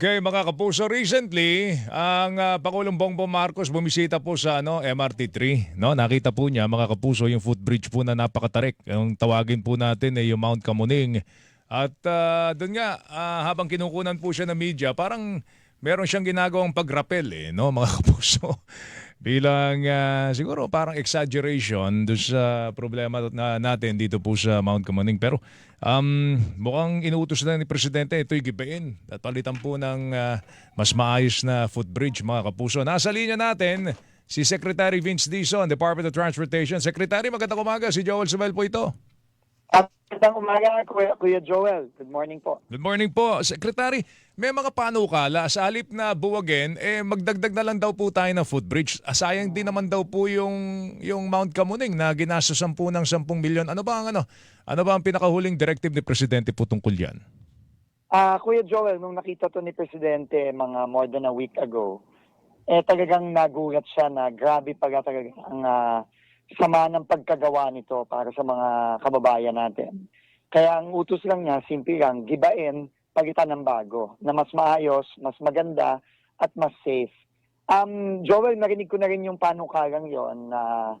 Okay, mga kapuso, recently, ang ah, Pangulong Bongbong Marcos bumisita po sa ano, MRT3. No? Nakita po niya, mga kapuso, yung footbridge po na napakatarik. Yung tawagin po natin ay yung Mount Kamuning. At ah, doon nga, ah, habang kinukunan po siya ng media, parang meron siyang ginagawang pagrapel eh, no, mga kapuso. Bilang ah, siguro parang exaggeration doon sa problema na natin dito po sa Mount Kamuning. Pero um, mukhang inuutos na ni Presidente ito'y gibain at palitan po ng ah, mas maayos na footbridge mga kapuso. Nasa linya natin si Secretary Vince Dizon, Department of Transportation. Secretary, magandang umaga. Si Joel Sabel po ito. Magandang umaga, Kuya, Kuya Joel. Good morning po. Good morning po. Secretary, may mga panukala sa halip na buwagin, eh magdagdag na lang daw po tayo ng footbridge. Asayang din naman daw po yung, yung Mount Kamuning na ginastosan po ng 10 milyon. Ano ba ang ano? Ano ba ang pinakahuling directive ni Presidente po tungkol yan? Ah, Kuya Joel, nung nakita to ni Presidente mga more than a week ago, eh talagang nagulat siya na grabe pala talaga ang ah, sama ng pagkagawa nito para sa mga kababayan natin. Kaya ang utos lang niya, simple lang, gibain, palitan ng bago, na mas maayos, mas maganda, at mas safe. Um, Joel, narinig ko na rin yung panukalang yon na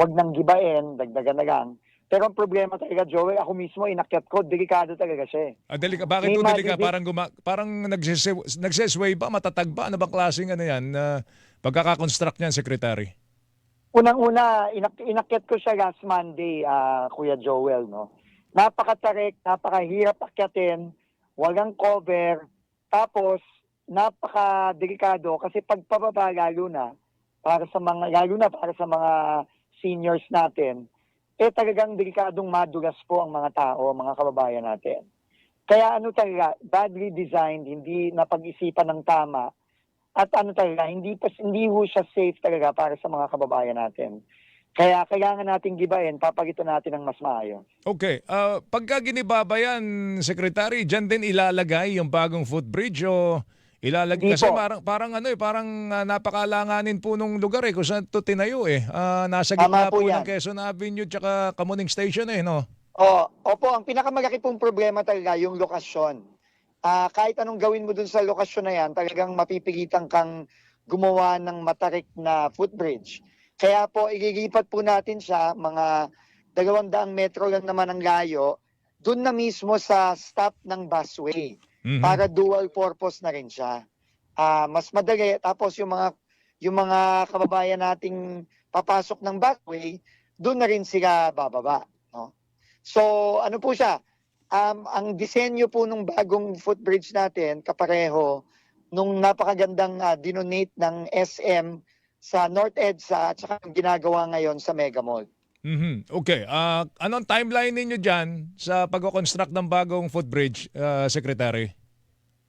wag nang gibain, dagdagan na lang. Pero ang problema talaga, Joel, ako mismo inakyat ko, delikado talaga siya eh. Ah, delika, bakit May po delika? Parang, guma, parang nagsesway, ba? Matatag ba? Ano bang klaseng ano yan? na pagkakakonstruct niyan, Secretary? Unang-una, inak- inakyat ko siya last Monday, ah, Kuya Joel, no? Napakatarik, napakahirap akyatin, walang cover, tapos napaka-delikado kasi pagpababa lalo na para sa mga lalo na para sa mga seniors natin, eh talagang delikadong madulas po ang mga tao, mga kababayan natin. Kaya ano talaga, badly designed, hindi napag-isipan ng tama, at ano talaga, hindi pa hindi ho siya safe talaga para sa mga kababayan natin. Kaya kailangan nating gibain, papalitan natin ng mas maayos. Okay. ah pagka ginibaba yan, Secretary, dyan din ilalagay yung bagong footbridge o ilalagay? Hindi Kasi po. parang, parang ano eh, parang ah, napakalanganin po nung lugar eh, kung saan ito tinayo eh. Ah, nasa Tama gitna po, po ng. Quezon Avenue tsaka Kamuning Station eh, no? O, opo, ang pinakamalaki pong problema talaga yung lokasyon. Ah, kahit anong gawin mo dun sa lokasyon na yan, talagang mapipilitan kang gumawa ng matarik na footbridge. Kaya po, ililipat po natin siya, mga dalawang daang metro lang naman ang layo, dun na mismo sa stop ng busway. Mhm. para dual purpose na rin siya. Ah, mas madali tapos yung mga yung mga kababayan nating papasok ng busway, doon na rin sila bababa, no? So, ano po siya? Um, ang disenyo po ng bagong footbridge natin kapareho nung napakagandang ah, dinonate ng SM sa North EDSA at saka ginagawa ngayon sa Mega Mall. Mhm. Okay. Ah, anong timeline ninyo dyan sa pag-construct ng bagong footbridge, ah, Secretary?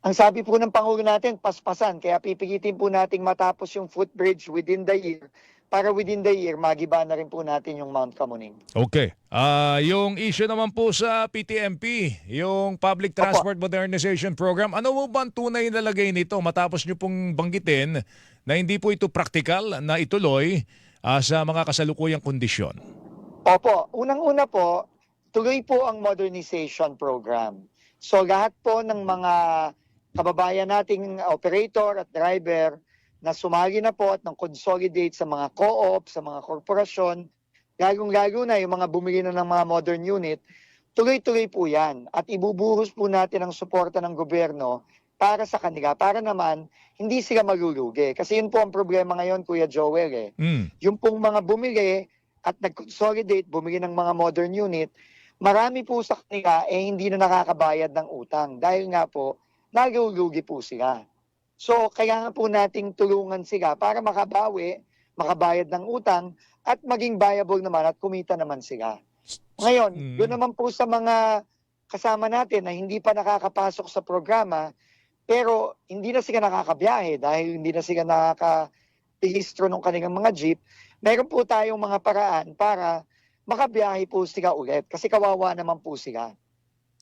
Ang sabi po ng Pangulo natin, paspasan. Kaya pipigitin po nating matapos yung footbridge within the year para within the year, magiba na rin po natin yung Mount Kamuning. Okay. Ah, yung issue naman po sa PTMP, yung Public Opo. Transport Modernization Program, ano mo ba ang tunay na lagay nito matapos nyo pong banggitin na hindi po ito practical na ituloy ah, sa mga kasalukuyang kondisyon? Opo, unang-una po, tuloy po ang modernization program. So lahat po ng mga kababayan nating operator at driver na sumali na po at ng consolidate sa mga co-op, sa mga korporasyon, lalong-lalo na yung mga bumili na ng mga modern unit, tuloy-tuloy po yan. At ibubuhos po natin ang suporta ng gobyerno para sa kanila, para naman hindi sila malulugi. Kasi yun po ang problema ngayon, Kuya Joel eh Mm. yung pong mga bumili at nag-consolidate, bumili ng mga modern unit, marami po sa kanila eh hindi na nakakabayad ng utang dahil nga po nalulugi po sila. So kailangan po nating tulungan sila para makabawi, makabayad ng utang at maging viable naman at kumita naman sila. Ngayon, Mm. doon naman po sa mga kasama natin na hindi pa nakakapasok sa programa, pero hindi na sila nakakabiyahe dahil hindi na sila nakaka-registro ng kanilang mga jeep, meron po tayong mga paraan para makabiyahe po sila ulit kasi kawawa naman po sila.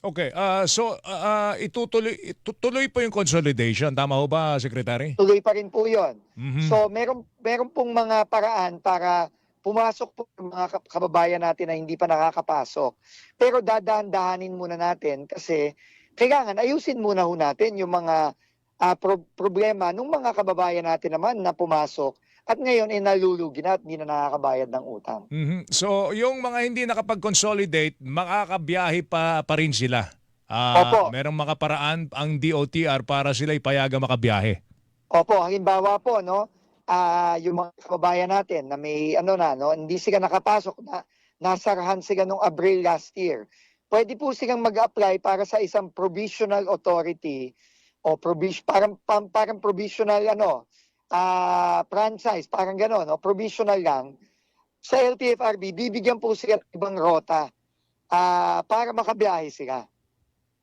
Okay. ah, so, ah, itutuloy, itutuloy po yung consolidation. Tama ho ba, Secretary? Tuloy pa rin po yon. Mhm. So meron, meron pong mga paraan para pumasok po yung mga kababayan natin na hindi pa nakakapasok. Pero dadahan-dahanin muna natin kasi kailangan ayusin muna ho natin yung mga ah, pro- problema ng mga kababayan natin naman na pumasok at ngayon ay nalulugi na at hindi na nakakabayad ng utang. Mhm. So, yung mga hindi nakapag-consolidate, makakabiyahe pa, pa rin sila. Ah, Opo. merong makaparaan ang DOTR para sila ipayaga makabiyahe. Opo, halimbawa po, no, ah yung mga kababayan natin na may ano na, no, hindi sila nakapasok na nasarahan sila nung Abril last year. Pwede po silang mag-apply para sa isang provisional authority o provis parang parang provisional ano, ah franchise, parang gano'n, no, provisional lang. Sa LTFRB, bibigyan po sila ng ibang rota ah para makabiyahe sila.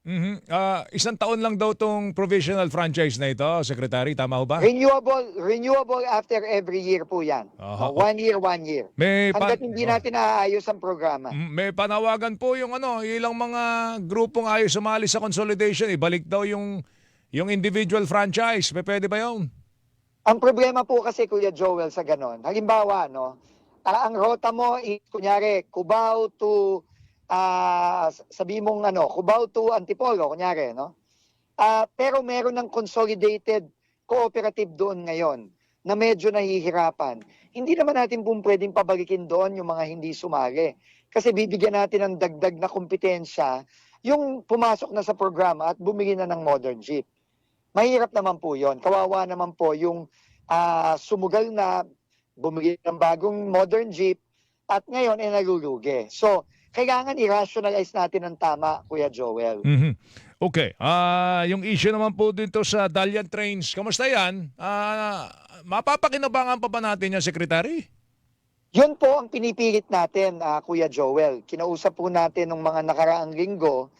Mhm. Ah, isang taon lang daw tong provisional franchise na ito, Secretary. Tama ho ba? Renewable renewable after every year po 'yan. Oh, one year, one year. May, Hanggat hindi natin naaayos ang programa. Mm, may panawagan po yung ano, ilang mga grupong ayaw sumali sa consolidation. Ibalik daw yung yung individual franchise. May pwede ba yun? Ang problema po kasi Kuya Joel sa ganon. Halimbawa, no, ah, ang rota mo is kunyari Cubao to ah sabi mong ano, Cubao to Antipolo kunyari, no? Ah, pero meron ng consolidated cooperative doon ngayon na medyo nahihirapan. Hindi naman natin po pwedeng pabalikin doon yung mga hindi sumali. Kasi bibigyan natin ng dagdag na kompetensya yung pumasok na sa programa at bumili na ng modern jeep. Mahirap naman po yon. Kawawa naman po yung ah, sumugal na bumili ng bagong modern jeep at ngayon ay nalulugi. So, kailangan i-rationalize natin ng tama, Kuya Joel. Mhm. Okay. Ah, yung issue naman po dito sa Dalian Trains. Kamusta yan? Ah, mapapakinabangan pa ba natin yan, Secretary? Yun po ang pinipilit natin, ah, Kuya Joel. Kinausap po natin ng mga nakaraang linggo,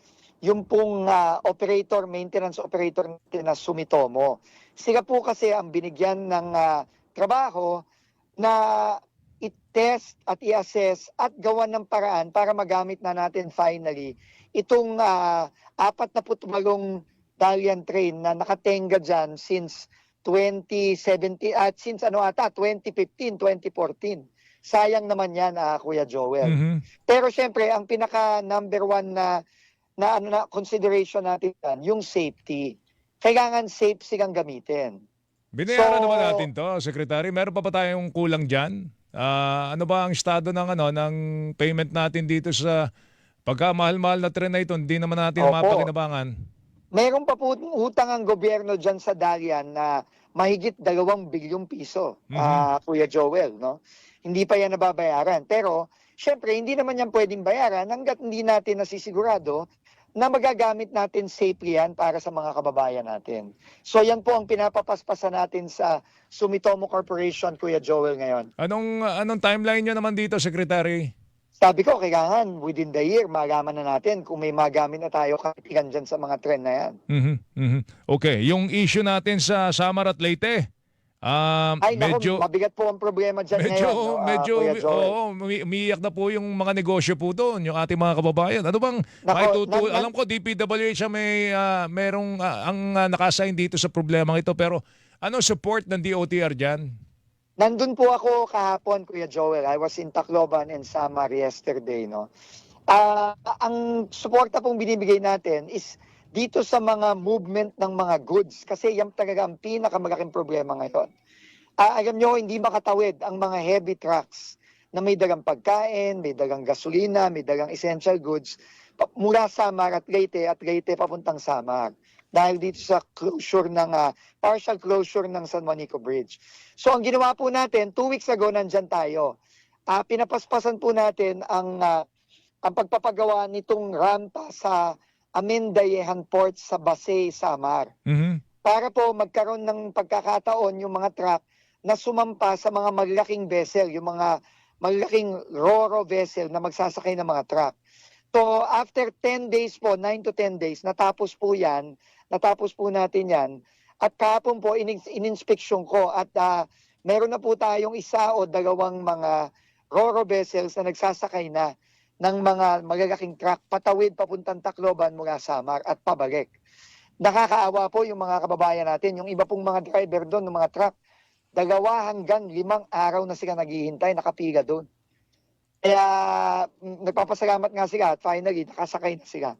yung pong ah, operator, maintenance operator na Sumitomo. Sila po kasi ang binigyan ng ah, trabaho na i-test at i-assess at gawan ng paraan para magamit na natin finally itong ah, apat na putmalong Dalian train na nakatenga dyan since 2017 at since ano ata 2015 2014 sayang naman yan ah, Kuya Joel Mhm. pero syempre ang pinaka number one na na ano na consideration natin yan, yung safety kailangan safe silang gamitin Binayaran So- naman natin to, Secretary. Meron pa ba tayong kulang dyan? Ah, ano ba ang estado ng ano ng payment natin dito sa pagka mahal-mahal na tren na ito, hindi naman natin Opo. mapakinabangan. Meron pa po utang ang gobyerno dyan sa Dalian na mahigit dalawang bilyong piso, Mhm. ah, Kuya Joel, no? Hindi pa yan nababayaran. Pero, syempre, hindi naman yan pwedeng bayaran hanggat hindi natin nasisigurado na magagamit natin safely yan para sa mga kababayan natin. So, yan po ang pinapapaspasan natin sa Sumitomo Corporation, Kuya Joel, ngayon. Anong anong timeline nyo naman dito, Secretary? Sabi ko, kailangan within the year, malaman na natin kung may magamit na tayo katigan dyan sa mga trend na yan. Mhm, mhm. Okay, yung issue natin sa Samar at Leyte. Um, Ay, naku, medyo mabigat po ang problema dyan medyo ngayon. no, ah, medyo Joel. oo, umi- umiiyak na po yung mga negosyo po doon, yung ating mga kababayan. Ano bang maitutu- nan- nan- alam ko DPWH siya may ah, merong ah, ang uh, nakasign dito sa problema ito pero ano support ng DOTR diyan? Nandun po ako kahapon, Kuya Joel. I was in Tacloban and Samar yesterday, no. Ah, ang suporta pong binibigay natin is dito sa mga movement ng mga goods kasi yan talaga ang pinakamalaking problema ngayon. Ah, alam nyo, hindi makatawid ang mga heavy trucks na may dagang pagkain, may dagang gasolina, may dagang essential goods mula Samar at Leyte at Leyte papuntang Samar dahil dito sa closure ng ah, partial closure ng San Juanico Bridge. So ang ginawa po natin, two weeks ago nandyan tayo. Ah, pinapaspasan po natin ang ah, ang pagpapagawa nitong rampa sa Amendayehan Port sa Basay, Samar. Mhm. Para po magkaroon ng pagkakataon yung mga truck na sumampa sa mga malalaking vessel, yung mga malalaking roro vessel na magsasakay ng mga truck. So after 10 days po, 9 to 10 days, natapos po yan, natapos po natin yan. At kahapon po, in- in-inspection ko at ah, meron na po tayong isa o dalawang mga roro vessels na nagsasakay na ng mga malalaking truck patawid papuntang Tacloban mula Samar at pabalik nakakaawa po yung mga kababayan natin. Yung iba pong mga driver doon, ng mga truck, dalawa hanggang limang araw na sila naghihintay, nakapila doon. Kaya mm, nagpapasalamat nga sila at finally nakasakay na sila.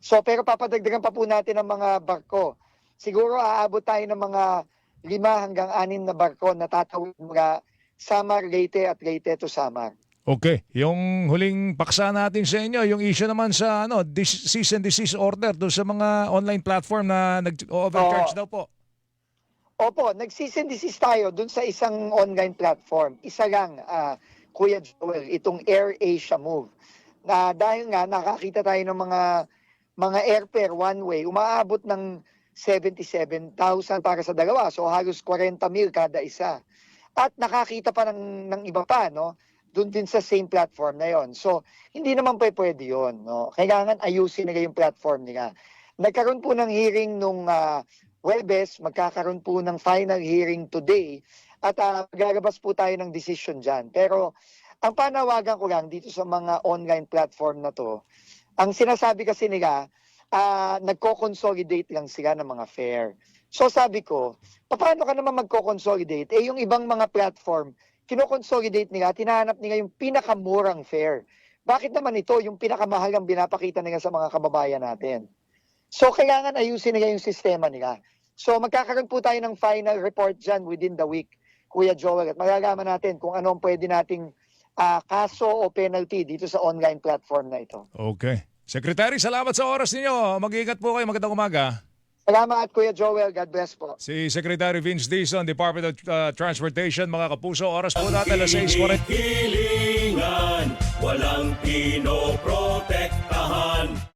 So pero papadagdagan pa po natin ang mga barko. siguro aabot tayo ng mga lima hanggang anim na barko na tatawid mula Samar, Leyte at Leyte to Samar. Okay, yung huling paksa natin sa inyo, yung issue naman sa ano, cease and desist order doon sa mga online platform na nag-overcharge daw po. Opo, nagsisindisis tayo dun sa isang online platform. Isa lang, ah, Kuya Joel, itong Air Asia Move. Na dahil nga nakakita tayo ng mga mga airfare one way, umaabot ng 77,000 para sa dalawa. So halos 40 mil kada isa. At nakakita pa ng, ng iba pa, no? Doon din sa same platform na yon. So, hindi naman pa pwede yon, no? Kailangan ayusin nila yung platform nila. Nagkaroon po ng hearing nung ah, Webes, magkakaroon po ng final hearing today at uh, gagalabas po tayo ng decision dyan. Pero ang panawagan ko lang dito sa mga online platform na to, ang sinasabi kasi nila, ah, nagko-consolidate lang sila ng mga fare. So sabi ko, paano ka naman magko-consolidate? Eh yung ibang mga platform, kino-consolidate nila, tinahanap nila yung pinakamurang fare. Bakit naman ito, yung pinakamahal ang binapakita nila sa mga kababayan natin? So kailangan ayusin nila yung sistema nila. So magkakaroon po tayo ng final report dyan within the week, Kuya Joel. At malalaman natin kung ano ang pwede nating ah, kaso o penalty dito sa online platform na ito. Okay. Secretary, salamat sa oras ninyo. Mag-ingat po kayo. Magandang umaga. Salamat Kuya Joel. God bless po. Si Secretary Vince Dizon, Department of uh, Transportation. Mga kapuso, oras po natin alas 6.40. Hilingan, walang pinoprotektahan.